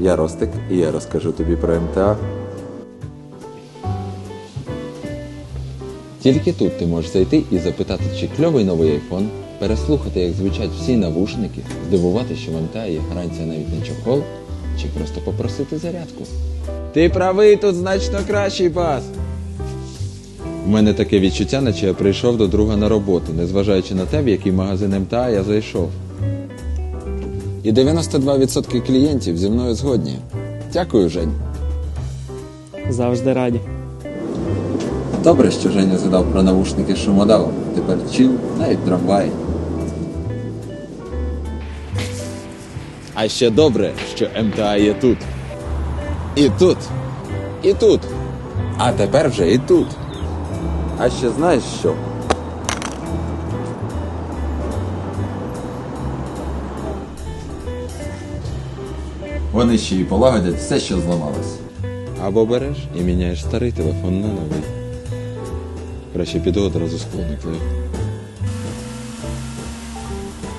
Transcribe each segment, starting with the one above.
я Ростик і я розкажу тобі про МТА. Тільки тут ти можеш зайти і запитати, чи кльовий новий айфон, переслухати, як звучать всі навушники, здивувати, що в МТА є гарантія навіть на чохол, чи просто попросити зарядку. Ти правий, тут значно кращий бас. У мене таке відчуття, наче я прийшов до друга на роботу, незважаючи на те, в який магазин МТА я зайшов. І 92% клієнтів зі мною згодні. Дякую, Жень. Завжди раді. Добре, що Женя згадав про навушники з. Тепер чил навіть в трамваї. А ще добре, що МТА є тут. І тут. І тут. А тепер вже і тут. А ще знаєш що? Вони ще й полагодять все, що зламалось. Або береш і міняєш старий телефон на новий. Краще піду одразу склонити.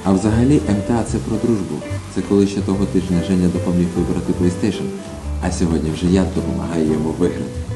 А взагалі МТА це про дружбу. Це коли ще того тижня Женя допоміг вибрати PlayStation, а сьогодні вже я допомагаю йому виграти.